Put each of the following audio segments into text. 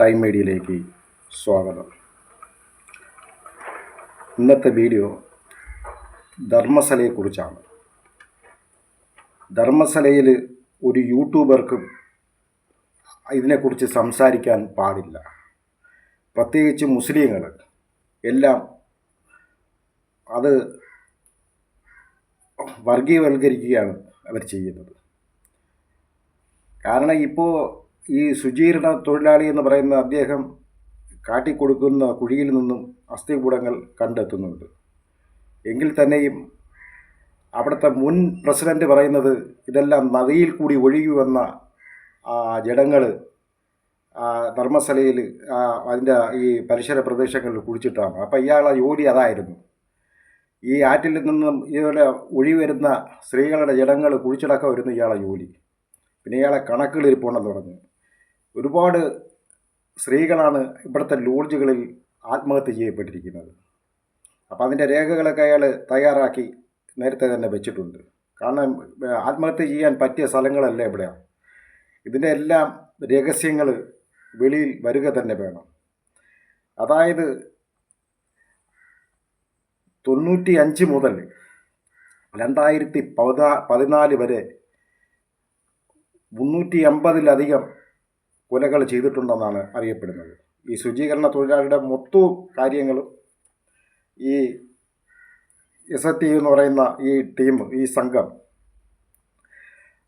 Time മീഡിയയിലേക്ക് സ്വാഗതം. ഇന്നത്തെ വീഡിയോ ധർമ്മസലയെക്കുറിച്ചാണ് ധർമ്മസലയിൽ ഒരു യൂട്യൂബർക്കും ഇതിനെക്കുറിച്ച് സംസാരിക്കാൻ പാടില്ല. പ്രത്യേകിച്ച് മുസ്ലിങ്ങൾ എല്ലാം അത് വർഗീയവൽക്കരിക്കുകയാണ് അവർ ചെയ്യുന്നത്. കാരണം ഇപ്പോൾ ഈ ശുചീകരണ തൊഴിലാളി എന്ന് പറയുന്ന അദ്ദേഹം കാട്ടിക്കൊടുക്കുന്ന കുഴിയിൽ നിന്നും അസ്ഥികൂടങ്ങൾ കണ്ടെത്തുന്നുണ്ട്. എങ്കിൽ തന്നെയും അവിടുത്തെ മുൻ പ്രസിഡന്റ് പറയുന്നത് ഇതെല്ലാം നദിയിൽ കൂടി ഒഴുകി വന്ന ജഡങ്ങൾ ധർമ്മസ്ഥലയിൽ അതിന്റെ ഈ പരിസര പ്രദേശങ്ങളിൽ കുഴിച്ചിട്ടാണ്. അപ്പോൾ ഇയാളെ ജോലി അതായിരുന്നു. ഈ ആറ്റിൽ നിന്നും ഇതുപോലെ ഒഴിവരുന്ന സ്ത്രീകളുടെ ജടങ്ങൾ കുഴിച്ചിടക്കം വരുന്ന ഇയാളെ ജോലി. പിന്നെ ഇയാളെ കണക്കുകൾ ഇരിപ്പുണ്ടെന്ന് പറഞ്ഞു. ഒരുപാട് സ്ത്രീകളാണ് ഇവിടുത്തെ ലോഡ്ജുകളിൽ ആത്മഹത്യ ചെയ്യപ്പെട്ടിരിക്കുന്നത്. അപ്പോൾ അതിന്റെ രേഖകളൊക്കെ അയാൾ തയ്യാറാക്കി നേരത്തെ തന്നെ വെച്ചിട്ടുണ്ട്. കാരണം ആത്മഹത്യ ചെയ്യാൻ പറ്റിയ സ്ഥലങ്ങളല്ല ഇവിടെയാണ് ഇതിന്റെ എല്ലാം രഹസ്യങ്ങൾ വെളിയിൽ വരിക തന്നെ വേണം. അതായത് തൊണ്ണൂറ്റി അഞ്ച് മുതൽ രണ്ടായിരത്തി പതിനാ പതിനാല് വരെ മുന്നൂറ്റി അമ്പതിലധികം കൊലകൾ ചെയ്തിട്ടുണ്ടെന്നാണ് അറിയപ്പെടുന്നത്. ഈ ശുചീകരണ തൊഴിലാളിയുടെ മൊത്തം കാര്യങ്ങളും ഈ എസ് എ എന്ന് പറയുന്ന ഈ ടീം ഈ സംഘം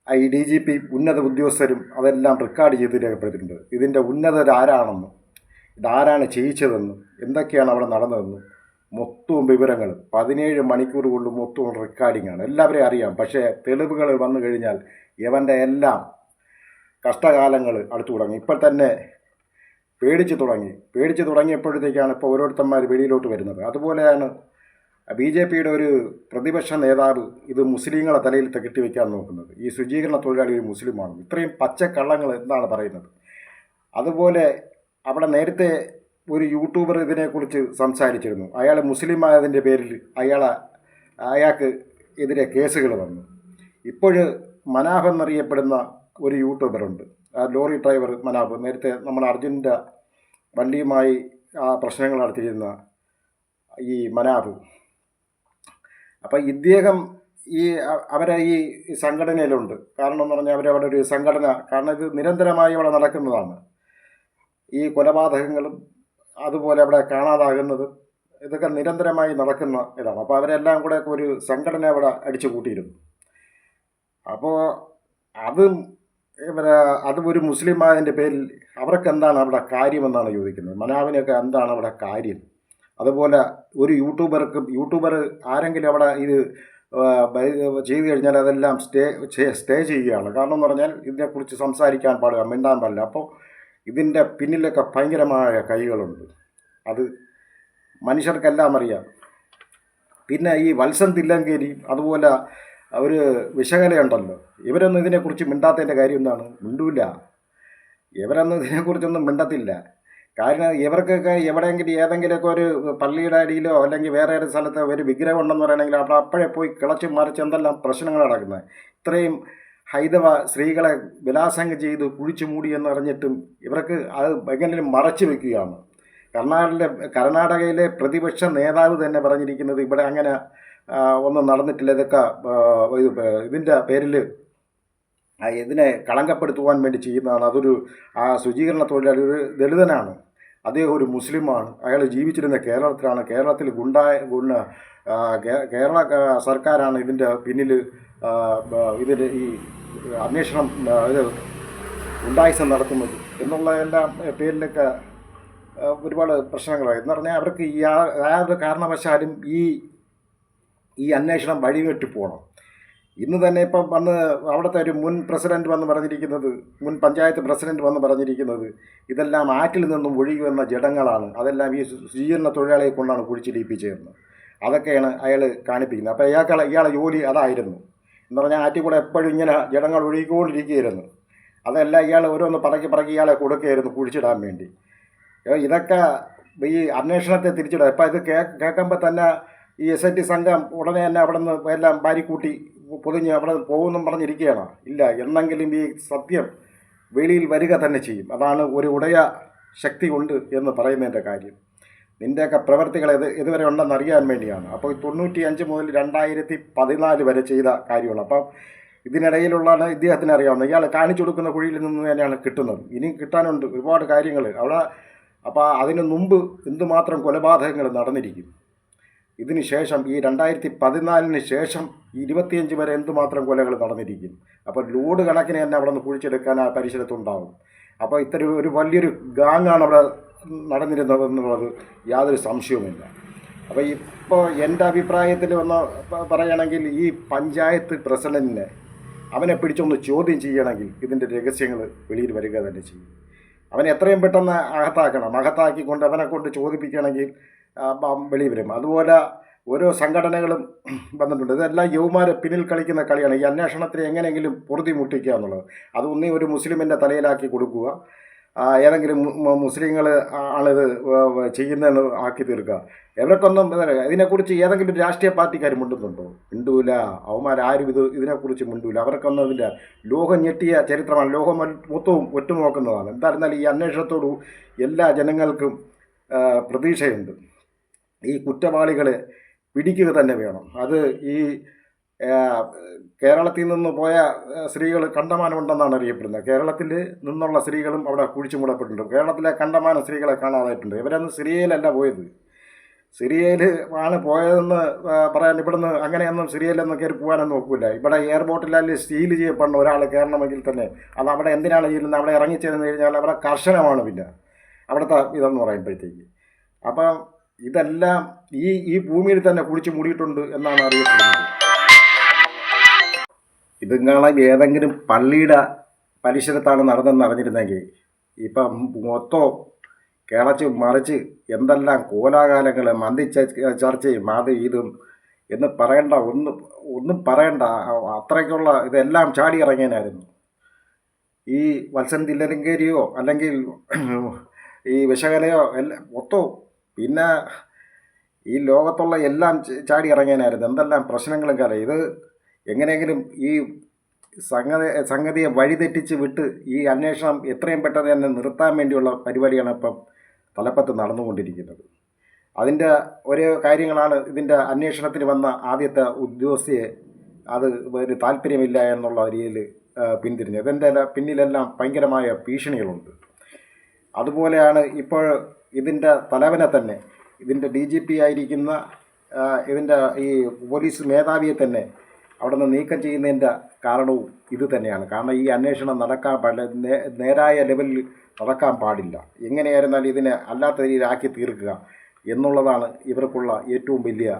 ഈ ഡി ജി പി ഉന്നത ഉദ്യോഗസ്ഥരും അതെല്ലാം റെക്കോർഡ് ചെയ്ത് രേഖപ്പെടുത്തിയിട്ടുണ്ട്. ഇതിന്റെ ഉന്നതരാരാണെന്നും ഇതാരാണ് ചെയ്യിച്ചതെന്നും എന്തൊക്കെയാണ് അവിടെ നടന്നതെന്നും മൊത്തവും വിവരങ്ങൾ പതിനേഴ് മണിക്കൂർ കൊണ്ട് മൊത്തവും റെക്കോർഡിംഗ് ആണ്. എല്ലാവരെയും അറിയാം. പക്ഷേ തെളിവുകൾ വന്നു കഴിഞ്ഞാൽ ഇവന്റെ എല്ലാം കഷ്ടകാലങ്ങൾ അടുത്തു തുടങ്ങി. ഇപ്പോൾ തന്നെ പേടിച്ച് തുടങ്ങി. പേടിച്ച് തുടങ്ങിയപ്പോഴത്തേക്കാണ് ഇപ്പോൾ ഓരോരുത്തന്മാർ വെളിയിലോട്ട് വരുന്നത്. അതുപോലെയാണ് ബി ജെ പിയുടെ ഒരു പ്രതിപക്ഷ നേതാവ് ഇത് മുസ്ലിങ്ങളെ തലയിൽ കെട്ടിവെക്കാൻ നോക്കുന്നത്. ഈ ശുചീകരണ തൊഴിലാളി ഒരു മുസ്ലിമാണ് ഇത്രയും പച്ചക്കള്ളങ്ങൾ എന്താണ് പറയുന്നത്. അതുപോലെ അവിടെ നേരത്തെ ഒരു യൂട്യൂബർ ഇതിനെക്കുറിച്ച് സംസാരിച്ചിരുന്നു. അയാൾ മുസ്ലിം ആയതിന്റെ പേരിൽ അയാളെ അയാൾക്ക് എതിരെ കേസുകൾ വന്നു. ഇപ്പോൾ മനാഫ് എന്നറിയപ്പെടുന്ന ഒരു യൂട്യൂബറുണ്ട് ആ ലോറി ഡ്രൈവർ മനാബ് നേരത്തെ നമ്മൾ അർജുന്റെ വണ്ടിയുമായി ആ പ്രശ്നങ്ങൾ നടത്തിയിരുന്ന ഈ മനാബ് അപ്പോൾ ഇദ്ദേഹം ഈ അവരെ ഈ സംഘടനയിലുണ്ട്. കാരണം എന്ന് പറഞ്ഞാൽ അവരവിടെ ഒരു സംഘടന. കാരണം ഇത് നിരന്തരമായി അവിടെ നടക്കുന്നതാണ്. ഈ കൊലപാതകങ്ങളും അതുപോലെ അവിടെ കാണാതാകുന്നതും ഇതൊക്കെ നിരന്തരമായി നടക്കുന്ന ഇതാണ്. അപ്പോൾ അവരെല്ലാം കൂടെ ഒരു സംഘടന അവിടെ അടിച്ചു കൂട്ടിയിരുന്നു അപ്പോൾ അതും ഇവരെ അതും ഒരു മുസ്ലിം ആയതിന്റെ പേരിൽ അവർക്ക് എന്താണ് അവിടെ കാര്യമെന്നാണ് ചോദിക്കുന്നത്? മനാവിനൊക്കെ എന്താണ് അവിടെ കാര്യം? അതുപോലെ ഒരു യൂട്യൂബർക്കും യൂട്യൂബർ ആരെങ്കിലും അവിടെ ഇത് ചെയ്തു കഴിഞ്ഞാൽ അതെല്ലാം സ്റ്റേ സ്റ്റേ ചെയ്യുകയാണ്. കാരണം എന്ന് പറഞ്ഞാൽ ഇതിനെക്കുറിച്ച് സംസാരിക്കാൻ പാടില്ല മിണ്ടാൻ പാടില്ല. അപ്പോൾ ഇതിന്റെ പിന്നിലൊക്കെ ഭയങ്കരമായ കൈകളുണ്ട്. അത് മനുഷ്യർക്കെല്ലാം അറിയാം. പിന്നെ ഈ വത്സൻ തില്ലങ്കേരി അതുപോലെ ഒരു വിശകലയുണ്ടല്ലോ. ഇവരൊന്നും ഇതിനെക്കുറിച്ച് മിണ്ടാത്തതിന്റെ കാര്യം എന്താണ്? മിണ്ടൂല. ഇവരൊന്നും ഇതിനെക്കുറിച്ചൊന്നും മിണ്ടത്തില്ല. കാരണം ഇവർക്കൊക്കെ എവിടെയെങ്കിലും ഏതെങ്കിലുമൊക്കെ ഒരു പള്ളിയുടെ അടിയിലോ അല്ലെങ്കിൽ വേറെ ഒരു സ്ഥലത്ത് ഒരു വിഗ്രഹം ഉണ്ടെന്ന് പറയണമെങ്കിൽ അവിടെ അപ്പോഴേ പോയി കിളച്ച് മറിച്ച് എന്തെല്ലാം പ്രശ്നങ്ങൾ നടക്കുന്നത്. ഇത്രയും ഹൈന്ദവ സ്ത്രീകളെ ബലാസംഗം ചെയ്ത് കുഴിച്ചു മൂടി എന്ന് ഇവർക്ക് അത് എങ്ങനെയും മറച്ചു വെക്കുകയാണ്. കർണാടകയിലെ കർണാടകയിലെ പ്രതിപക്ഷ നേതാവ് തന്നെ പറഞ്ഞിരിക്കുന്നത് ഇവിടെ അങ്ങനെ ഒന്നും നടന്നിട്ടില്ല. ഇതൊക്കെ ഇത് ഇതിന്റെ പേരിൽ ഇതിനെ കളങ്കപ്പെടുത്തുവാൻ വേണ്ടി ചെയ്യുന്നതാണ്. അതൊരു ആ ശുചീകരണ തൊഴിലാളി ഒരു ദളിതനാണ്. അദ്ദേഹം ഒരു മുസ്ലിമാണ്. അയാൾ ജീവിച്ചിരുന്ന കേരളത്തിലാണ്. കേരളത്തിൽ ഗുണ്ടായ ഗുണ്ട കേരള സർക്കാരാണ് ഇതിന്റെ പിന്നിൽ ഇതിൽ ഈ അന്വേഷണം ഇത് ഉണ്ടായിസം നടത്തുന്നത് എന്നുള്ള എല്ലാം പേരിലൊക്കെ ഒരുപാട് പ്രശ്നങ്ങളായി. എന്ന് പറഞ്ഞാൽ അവർക്ക് യാതൊരു കാരണവശാലും ഈ ഈ അന്വേഷണം വഴിവെട്ടു പോകണം ഇന്ന് തന്നെ ഇപ്പം വന്ന് അവിടുത്തെ ഒരു മുൻ പ്രസിഡന്റ് വന്ന് പറഞ്ഞിരിക്കുന്നത് മുൻ പഞ്ചായത്ത് പ്രസിഡന്റ് വന്ന് പറഞ്ഞിരിക്കുന്നത് ഇതെല്ലാം ആറ്റിൽ നിന്നും ഒഴുകി വന്ന ജഡങ്ങളാണ്. അതെല്ലാം ഈ സ്വീകരണ തൊഴിലാളിയെ കൊണ്ടാണ് കുഴിച്ചിടിപ്പിച്ചതെന്ന്. അതൊക്കെയാണ് അയാൾ കാണിപ്പിക്കുന്നത്. അപ്പോൾ ഇയാൾക്ക് ഇയാളെ ജോലി അതായിരുന്നു. എന്ന് പറഞ്ഞാൽ ആറ്റിൽ കൂടെ എപ്പോഴും ഇങ്ങനെ ജഡങ്ങൾ ഒഴുകിക്കൊണ്ടിരിക്കുകയായിരുന്നു. അതെല്ലാം ഇയാൾ ഓരോന്ന് പറക്കി പറക്കി ഇയാളെ കൊടുക്കുകയായിരുന്നു കുഴിച്ചിടാൻ വേണ്ടി. ഇതൊക്കെ ഈ അന്വേഷണത്തെ തിരിച്ചിടുക ഇപ്പം ഇത് കേൾക്കുമ്പോൾ തന്നെ ഈ എസ് ഐ ടി സംഘം ഉടനെ തന്നെ അവിടെ നിന്ന് എല്ലാം ബാരിക്കൂട്ടി പൊതിഞ്ഞ് അവിടെ പോകുമെന്നും പറഞ്ഞിരിക്കുകയാണ്. ഇല്ല എന്നെങ്കിലും ഈ സത്യം വെളിയിൽ വരിക തന്നെ ചെയ്യും. അതാണ് ഒരു ഉടയ ശക്തി ഉണ്ട് എന്ന് പറയുന്നതിന്റെ കാര്യം. നിന്റെയൊക്കെ പ്രവർത്തികൾ ഇത് ഇതുവരെ ഉണ്ടെന്ന് അറിയാൻ വേണ്ടിയാണ്. അപ്പോൾ തൊണ്ണൂറ്റി അഞ്ച് മുതൽ രണ്ടായിരത്തി പതിനാല് വരെ ചെയ്ത കാര്യമാണ്. അപ്പം ഇതിനിടയിലുള്ളതാണ് ഇദ്ദേഹത്തിന് അറിയാവുന്നത്. ഇയാൾ കാണിച്ചു കൊടുക്കുന്ന കുഴിയിൽ നിന്ന് തന്നെയാണ് കിട്ടുന്നത്. ഇനിയും കിട്ടാനുണ്ട് ഒരുപാട് കാര്യങ്ങൾ. അവിടെ അപ്പോൾ അതിന് മുമ്പ് എന്തുമാത്രം കൊലപാതകങ്ങൾ നടന്നിരിക്കും. ഇതിന് ശേഷം ഈ രണ്ടായിരത്തി പതിനാലിന് ശേഷം ഇരുപത്തിയഞ്ച് വരെ എന്തുമാത്രം കൊലകൾ നടന്നിരിക്കും? അപ്പോൾ ലോഡ് കണക്കിന് തന്നെ അവിടെ നിന്ന് കുഴിച്ചെടുക്കാൻ ആ പരിസരത്തുണ്ടാവും. അപ്പോൾ ഇത്തരം ഒരു വലിയൊരു ഗാങ്ങാണ് അവിടെ നടന്നിരുന്നതെന്നുള്ളത് യാതൊരു സംശയവുമില്ല. അപ്പോൾ ഇപ്പോൾ എന്റെ അഭിപ്രായത്തിൽ വന്ന് പ- പറയുകയാണെങ്കിൽ ഈ പഞ്ചായത്ത് പ്രസിഡന്റിനെ അവനെ പിടിച്ചൊന്ന് ചോദ്യം ചെയ്യണമെങ്കിൽ ഇതിന്റെ രഹസ്യങ്ങൾ വെളിയിൽ വരിക തന്നെ ചെയ്യും. അവനെ എത്രയും പെട്ടെന്ന് അകത്താക്കണം. അകത്താക്കിക്കൊണ്ട് അവനെ കൊണ്ട് ചോദിപ്പിക്കണമെങ്കിൽ വെളിയിൽ വരും. അതുപോലെ ഓരോ സംഘടനകളും വന്നിട്ടുണ്ട്. ഇതെല്ലാം യുവമാരെ പിന്നിൽ കളിക്കുന്ന കളിയാണ്. ഈ അന്വേഷണത്തിന് എങ്ങനെയെങ്കിലും പൊറുതി മുട്ടിക്കുക എന്നുള്ളത്. അത് ഒന്നേ ഒരു മുസ്ലിമിന്റെ തലയിലാക്കി കൊടുക്കുക. ഏതെങ്കിലും മുസ്ലിങ്ങൾ ആണിത് ചെയ്യുന്നതെന്ന് ആക്കി തീർക്കുക. ഇവർക്കൊന്നും ഇതിനെക്കുറിച്ച് ഏതെങ്കിലും രാഷ്ട്രീയ പാർട്ടിക്കാർ മിണ്ടുന്നുണ്ടോ? മിണ്ടൂല. അവന്മാരാരും ഇത് ഇതിനെക്കുറിച്ച് മിണ്ടൂല. അവർക്കൊന്നും ഇതിന്റെ ലോകം ഞെട്ടിയ ചരിത്രമാണ്. ലോകം മൊത്തവും ഒറ്റുനോക്കുന്നതാണ് എന്തായിരുന്നാലും ഈ അന്വേഷണത്തോടു എല്ലാ ജനങ്ങൾക്കും പ്രതീക്ഷയുണ്ട്. ഈ കുറ്റവാളികളെ പിടിക്കുക തന്നെ വേണം. അത് ഈ കേരളത്തിൽ നിന്ന് പോയ സ്ത്രീകൾ കണ്ടമാനമുണ്ടെന്നാണ് അറിയപ്പെടുന്നത്. കേരളത്തിൽ നിന്നുള്ള സ്ത്രീകളും അവിടെ കുഴിച്ചു മൂടപ്പെട്ടിട്ടുണ്ട്. കേരളത്തിലെ കണ്ടമാനം സ്ത്രീകളെ കാണാതായിട്ടുണ്ട്. ഇവരൊന്നും സിറിയയിലല്ല പോയത്. സിറിയയിൽ ആണ് പോയതെന്ന് പറയാൻ ഇവിടുന്ന് അങ്ങനെയൊന്നും സിറിയയിലൊന്നും കയറി പോകാനൊന്നും നോക്കില്ല ഇവിടെ എയർപോർട്ടിലല്ല സ്റ്റീൽ ചെയ്യപ്പെടണം ഒരാൾ കയറണമെങ്കിൽ തന്നെ അത് അവിടെ എന്തിനാണ് ചെയ്യുന്നത് അവിടെ ഇറങ്ങിച്ചേർന്ന് കഴിഞ്ഞാൽ അവിടെ കർശനമാണ് പിന്നെ. അവിടുത്തെ ഇതെന്ന് പറയുമ്പോഴത്തേക്ക്. അപ്പം ഇതെല്ലാം ഈ ഈ ഭൂമിയിൽ തന്നെ കുഴിച്ച് മൂടിയിട്ടുണ്ട് എന്നാണ് അറിയപ്പെടുന്നത്. ഇതുങ്ങളെ ഏതെങ്കിലും പള്ളിയുടെ പരിസരത്താണ് നടന്നെന്ന് അറിഞ്ഞിരുന്നെങ്കിൽ ഇപ്പം മൊത്തം കിളച്ച് മറിച്ച് എന്തെല്ലാം കോലാകാലങ്ങൾ മന്തി ചർച്ചയും അത് ഇതും എന്ന് പറയണ്ട ഒന്ന് ഒന്നും പറയണ്ട അത്രയ്ക്കുള്ള ഇതെല്ലാം ചാടി ഇറങ്ങിയനായിരുന്നു. ഈ വത്സൻ തില്ലരങ്കേരിയോ അല്ലെങ്കിൽ ഈ വിശകലയോ എല്ലാം മൊത്തവും പിന്നെ ഈ ലോകത്തുള്ള എല്ലാം ചാടി ഇറങ്ങിയനായിരുന്നു എന്തെല്ലാം പ്രശ്നങ്ങളും കാര്യം. ഇത് എങ്ങനെയെങ്കിലും ഈ സംഗതി സംഗതിയെ വഴിതെറ്റിച്ച് വിട്ട് ഈ അന്വേഷണം എത്രയും പെട്ടെന്ന് തന്നെ നിർത്താൻ വേണ്ടിയുള്ള പരിപാടിയാണ് ഇപ്പം തലപ്പത്ത് നടന്നുകൊണ്ടിരിക്കുന്നത്. അതിന്റെ ഒരു കാര്യങ്ങളാണ് ഇതിന്റെ അന്വേഷണത്തിന് വന്ന ആദ്യത്തെ ഉദ്യോഗസ്ഥയെ അത് ഒരു താല്പര്യമില്ല എന്നുള്ള രീതിയിൽ പിന്തിരിഞ്ഞത്. ഇതിന്റെ പിന്നിലെല്ലാം ഭയങ്കരമായ ഭീഷണികളുണ്ട്. അതുപോലെയാണ് ഇപ്പോൾ ഇതിന്റെ തലവനെ തന്നെ ഇതിന്റെ ഡി ജി പി ആയിരിക്കുന്ന ഇതിന്റെ ഈ പോലീസ് മേധാവിയെ തന്നെ അവിടെ നിന്ന് നീക്കം ചെയ്യുന്നതിന്റെ കാരണവും ഇത് തന്നെയാണ്. കാരണം ഈ അന്വേഷണം നടക്കാൻ പാടില്ല നേരായ ലെവലിൽ നടക്കാൻ പാടില്ല. എങ്ങനെയായിരുന്നാലും ഇതിനെ അല്ലാത്ത രീതിയിലാക്കി തീർക്കുക എന്നുള്ളതാണ് ഇവർക്കുള്ള ഏറ്റവും വലിയ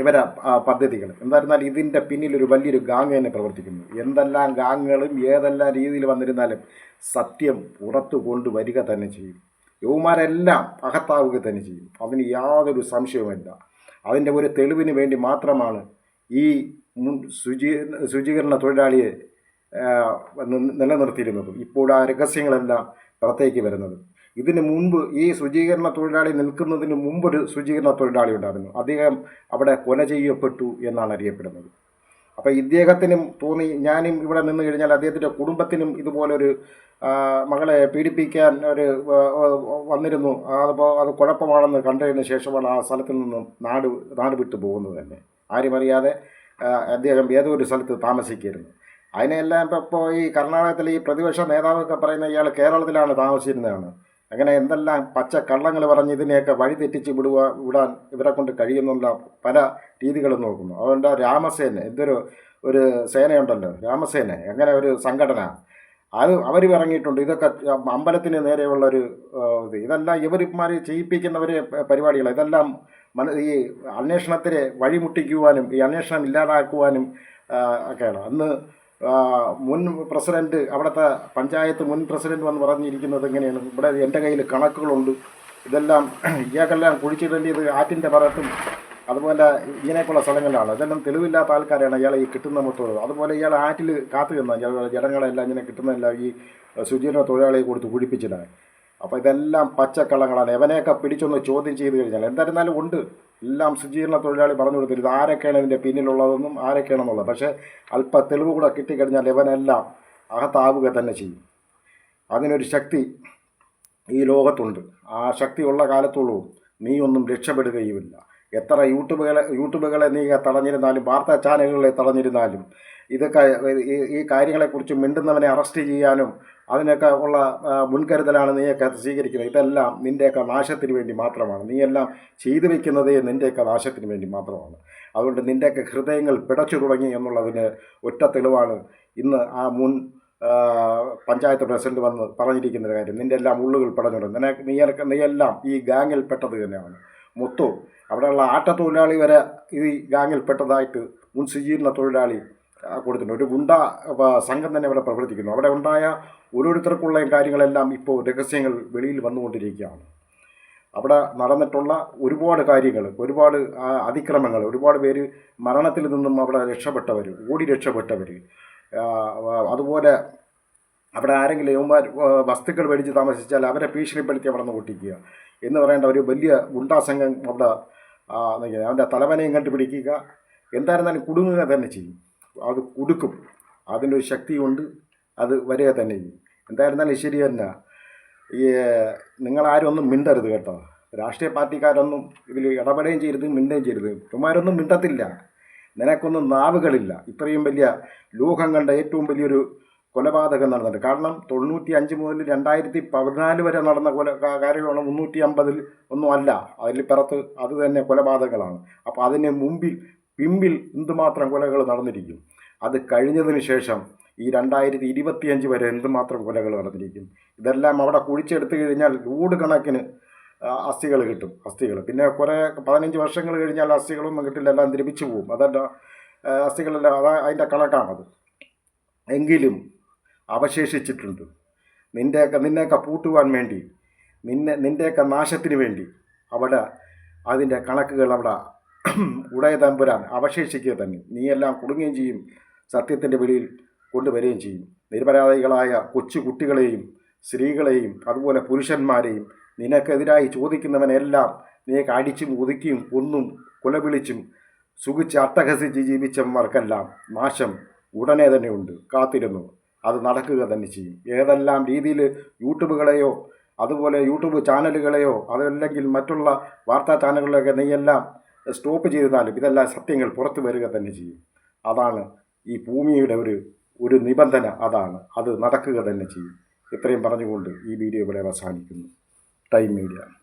ഇവരെ പദ്ധതികൾ. എന്തായിരുന്നാലും ഇതിന്റെ പിന്നിലൊരു വലിയൊരു ഗാങ് തന്നെ പ്രവർത്തിക്കുന്നു. എന്തെല്ലാം ഗാങ്ങുകളും ഏതെല്ലാം രീതിയിൽ വന്നിരുന്നാലും സത്യം പുറത്തു കൊണ്ടുവരിക തന്നെ ചെയ്യും. യുവമാരെല്ലാം അകത്താവുക തന്നെ ചെയ്യും. അതിന് യാതൊരു സംശയവുമില്ല അതിന്റെ ഒരു തെളിവിന് വേണ്ടി മാത്രമാണ് ഈ ശുചീ ശുചീകരണ തൊഴിലാളിയെ നിലനിർത്തിയിരുന്നത്. ഇപ്പോൾ ആ രഹസ്യങ്ങളെല്ലാം പുറത്തേക്ക് വരുന്നത്. ഇതിന് മുൻപ് ഈ ശുചീകരണ തൊഴിലാളി നിൽക്കുന്നതിന് മുമ്പൊരു ശുചീകരണ തൊഴിലാളി ഉണ്ടായിരുന്നു. അദ്ദേഹം അവിടെ കൊല ചെയ്യപ്പെട്ടു എന്നാണ് അറിയപ്പെടുന്നത്. അപ്പോൾ ഇദ്ദേഹത്തിനും തോന്നി ഞാനും ഇവിടെ നിന്ന് കഴിഞ്ഞാൽ അദ്ദേഹത്തിന്റെ കുടുംബത്തിനും ഇതുപോലൊരു മകളെ പീഡിപ്പിക്കാൻ ഒരു വന്നിരുന്നു. അതിപ്പോൾ അത് കുഴപ്പമാണെന്ന് കണ്ടതിന് ശേഷമാണ് ആ സ്ഥലത്ത് നിന്നും നാട് നാട് വിട്ടു പോകുന്നത് തന്നെ. ആരും അറിയാതെ അദ്ദേഹം ഏതോ ഒരു സ്ഥലത്ത് താമസിക്കുകയായിരുന്നു അതിനെല്ലാം ഇപ്പോൾ ഇപ്പോൾ ഈ കർണാടകത്തിലെ ഈ പ്രതിപക്ഷ നേതാവൊക്കെ പറയുന്ന ഇയാൾ കേരളത്തിലാണ് താമസിച്ചിരുന്നതാണ് അങ്ങനെ എന്തെല്ലാം പച്ച കള്ളങ്ങൾ പറഞ്ഞ് ഇതിനെയൊക്കെ വഴി തെറ്റിച്ച് വിടുക വിടാൻ ഇവരെ കൊണ്ട് കഴിയുന്നുള്ള പല രീതികളും നോക്കുന്നു. അതുകൊണ്ട് രാമസേന എന്തൊരു ഒരു സേനയുണ്ടല്ലോ. രാമസേന അങ്ങനെ ഒരു സംഘടന. അത് അവർ ഇറങ്ങിയിട്ടുണ്ട്. ഇതൊക്കെ അമ്പലത്തിന് നേരെയുള്ള ഒരു ഇത്. ഇതെല്ലാം ഇവന്മാർ ചെയ്യിപ്പിക്കുന്നവരെ പരിപാടികൾ ഇതെല്ലാം മന ഈ അന്വേഷണത്തിനെ വഴിമുട്ടിക്കുവാനും ഈ അന്വേഷണം ഇല്ലാതാക്കുവാനും ഒക്കെയാണ്. അന്ന് മുൻ പ്രസിഡന്റ് അവിടുത്തെ പഞ്ചായത്ത് മുൻ പ്രസിഡന്റ് വന്ന് പറഞ്ഞിരിക്കുന്നത് എങ്ങനെയാണ് ഇവിടെ എന്റെ കയ്യിൽ കണക്കുകളുണ്ട്. ഇതെല്ലാം ഇയാൾക്കെല്ലാം കുഴിച്ചിടേണ്ടിയത് ആറ്റിന്റെ പുറത്തും അതുപോലെ ഇങ്ങനെയൊക്കെയുള്ള സ്ഥലങ്ങളിലാണ്. ഇതെല്ലാം തെളിവില്ലാത്ത ആൾക്കാരാണ് ഇയാളെ ഈ കിട്ടുന്ന മൊത്തം. അതുപോലെ ഇയാൾ ആറ്റിൽ കാത്തു നിന്ന ജനങ്ങളെല്ലാം ഇങ്ങനെ കിട്ടുന്നതെല്ലാം ഈ ശുചീകരണ തൊഴിലാളിയെ കൊടുത്ത് കുഴിപ്പിച്ചിട്ടാണ് അപ്പോൾ ഇതെല്ലാം പച്ചക്കള്ളങ്ങളാണ്. എവനെയൊക്കെ പിടിച്ചൊന്ന് ചോദ്യം ചെയ്ത് കഴിഞ്ഞാൽ എന്തായിരുന്നാലും ഉണ്ട്. എല്ലാം ശുചീകരണ തൊഴിലാളി പറഞ്ഞു കൊടുത്തിരുത് ആരൊക്കെയാണ് ഇതിന്റെ പിന്നിലുള്ളതെന്നും ആരൊക്കെയാണെന്നുള്ളത്. പക്ഷേ അല്പ തെളിവ് കൂടെ കിട്ടിക്കഴിഞ്ഞാൽ ഇവനെല്ലാം അകത്താവുക തന്നെ ചെയ്യും. അതിനൊരു ശക്തി ഈ ലോകത്തുണ്ട്. ആ ശക്തിയുള്ള കാലത്തോളവും നീ ഒന്നും രക്ഷപ്പെടുകയുമില്ല. എത്ര യൂട്യൂബുകളെ യൂട്യൂബുകളെ നീ തടഞ്ഞിരുന്നാലും വാർത്താ ചാനലുകളെ തടഞ്ഞിരുന്നാലും ഇതൊക്കെ ഈ കാര്യങ്ങളെക്കുറിച്ച് മിണ്ടുന്നവനെ അറസ്റ്റ് ചെയ്യാനും അതിനൊക്കെ ഉള്ള മുൻകരുതലാണ് നീയൊക്കെ സ്വീകരിക്കുന്നത്. ഇതെല്ലാം നിന്റെയൊക്കെ നാശത്തിന് വേണ്ടി മാത്രമാണ്. നീയെല്ലാം ചെയ്തു വെക്കുന്നതേ നിന്റെയൊക്കെ നാശത്തിന് വേണ്ടി മാത്രമാണ്. അതുകൊണ്ട് നിന്റെയൊക്കെ ഹൃദയങ്ങൾ പിടച്ചു തുടങ്ങി എന്നുള്ളതിന് ഒറ്റ തെളിവാണ് ഇന്ന് ആ മുൻ പഞ്ചായത്ത് പ്രസിഡന്റ് വന്ന് പറഞ്ഞിരിക്കുന്ന കാര്യം. നിന്റെ എല്ലാം ഉള്ളുകൾ പടഞ്ഞുണ്ട് നിനക്ക് നീയെല്ലാം ഈ ഗാങ്ങിൽ പെട്ടത് തന്നെയാണ്. മൊത്തം അവിടെയുള്ള ആട്ടത്തൊഴിലാളി വരെ ഈ ഗാങ്ങിൽ പെട്ടതായിട്ട് മുൻ ശുചീകരണ തൊഴിലാളി കൊടുത്തിട്ടുണ്ട്. ഒരു ഗുണ്ട സംഘം തന്നെ അവിടെ പ്രവർത്തിക്കുന്നു. അവിടെ ഉണ്ടായ ഓരോരുത്തർക്കുള്ള കാര്യങ്ങളെല്ലാം ഇപ്പോൾ രഹസ്യങ്ങൾ വെളിയിൽ വന്നുകൊണ്ടിരിക്കുകയാണ്. അവിടെ നടന്നിട്ടുള്ള ഒരുപാട് കാര്യങ്ങൾ ഒരുപാട് അതിക്രമങ്ങൾ ഒരുപാട് പേര് മരണത്തിൽ നിന്നും അവിടെ രക്ഷപ്പെട്ടവർ ഓടി രക്ഷപ്പെട്ടവർ അതുപോലെ അവിടെ ആരെങ്കിലും വസ്തുക്കൾ മേടിച്ച് താമസിച്ചാൽ അവരെ ഭീഷണിപ്പെടുത്തി അവിടെ നിന്ന് പൊട്ടിക്കുക എന്ന് പറയേണ്ട ഒരു വലിയ ഗുണ്ടാ സംഘം അവിടെ. അവന്റെ തലവനെയും കണ്ടുപിടിക്കുക എന്തായിരുന്നാലും കുടുങ്ങുക തന്നെ ചെയ്യും. അത് കുടുക്കും. അതിന്റെ ഒരു ശക്തിയുണ്ട് അത് വരിക തന്നെ ചെയ്യും. എന്തായിരുന്നാലും ശരി തന്നെ. ഈ നിങ്ങളാരും ഒന്നും മിണ്ടരുത് കേട്ടോ. രാഷ്ട്രീയ പാർട്ടിക്കാരൊന്നും ഇതിൽ ഇടപെടുകയും ചെയ്യരുത് മിണ്ടുകയും ചെയ്യരുത്. ഇവന്മാരൊന്നും മിണ്ടത്തില്ല. നിനക്കൊന്നും നാവുകളില്ല. ഇത്രയും വലിയ ലോകം കണ്ട ഏറ്റവും വലിയൊരു കൊലപാതകം നടന്നത് കാരണം തൊണ്ണൂറ്റി അഞ്ച് മുതൽ രണ്ടായിരത്തി പതിനാല് വരെ നടന്ന കൊല കാര്യമാണ് മുന്നൂറ്റി അമ്പതിൽ ഒന്നും അല്ല. അതിൽ പിറത്ത് അത് തന്നെ കൊലപാതകങ്ങളാണ്. അപ്പോൾ അതിന് മുമ്പിൽ പിമ്പിൽ എന്തുമാത്രം കൊലകൾ നടന്നിരിക്കും? അത് കഴിഞ്ഞതിന് ശേഷം ഈ രണ്ടായിരത്തി ഇരുപത്തിയഞ്ച് വരെ എന്തുമാത്രം കൊലകൾ നടന്നിരിക്കും? ഇതെല്ലാം അവിടെ കുഴിച്ചെടുത്തു കഴിഞ്ഞാൽ ലോഡ് കണക്കിന് അസ്ഥികൾ കിട്ടും അസ്ഥികൾ. പിന്നെ കുറേ പതിനഞ്ച് വർഷങ്ങൾ കഴിഞ്ഞാൽ അസ്ഥികളൊന്നും കിട്ടില്ല എല്ലാം ദ്രവിച്ചു പോകും. അതല്ല അസ്ഥികളെല്ലാം അതാ അതിന്റെ കണക്കാണത്. എങ്കിലും അവശേഷിച്ചിട്ടുണ്ട്. നിന്റെയൊക്കെ നിന്നെയൊക്കെ പൂട്ടുവാൻ വേണ്ടി നിന്നെ നിന്റെയൊക്കെ നാശത്തിന് വേണ്ടി അവിടെ അതിന്റെ കണക്കുകൾ അവിടെ ഉടയ തമ്പുരാൻ അവശേഷിക്കുക തന്നെ. നീയെല്ലാം കുടുങ്ങുകയും ചെയ്യും. സത്യത്തിന്റെ വെളിയിൽ കൊണ്ടുവരികയും ചെയ്യും. നിരപരാധികളായ കൊച്ചു കുട്ടികളെയും സ്ത്രീകളെയും അതുപോലെ പുരുഷന്മാരെയും നിനക്കെതിരായി ചോദിക്കുന്നവനെല്ലാം നീക്ക് അടിച്ചും ഒതുക്കിയും കൊന്നും കൊലവിളിച്ചും സുഖിച്ച് അട്ടഹസിച്ച് ജീവിച്ചവന്മാർക്കെല്ലാം നാശം ഉടനെ തന്നെയുണ്ട് കാത്തിരുന്നു. അത് നടക്കുക തന്നെ ചെയ്യും. ഏതെല്ലാം രീതിയിൽ യൂട്യൂബുകളെയോ അതുപോലെ യൂട്യൂബ് ചാനലുകളെയോ അതല്ലെങ്കിൽ മറ്റുള്ള വാർത്താ ചാനലുകളെയൊക്കെ നീയെല്ലാം സ്റ്റോപ്പ് ചെയ്താലും ഇതെല്ലാം സത്യങ്ങൾ പുറത്തു വരിക തന്നെ ചെയ്യും. അതാണ് ഈ ഭൂമിയുടെ ഒരു ഒരു നിബന്ധന. അതാണ്. അത് നടക്കുക തന്നെ ചെയ്യും. ഇത്രയും പറഞ്ഞുകൊണ്ട് ഈ വീഡിയോ ഇവിടെ അവസാനിക്കുന്നു. Time media.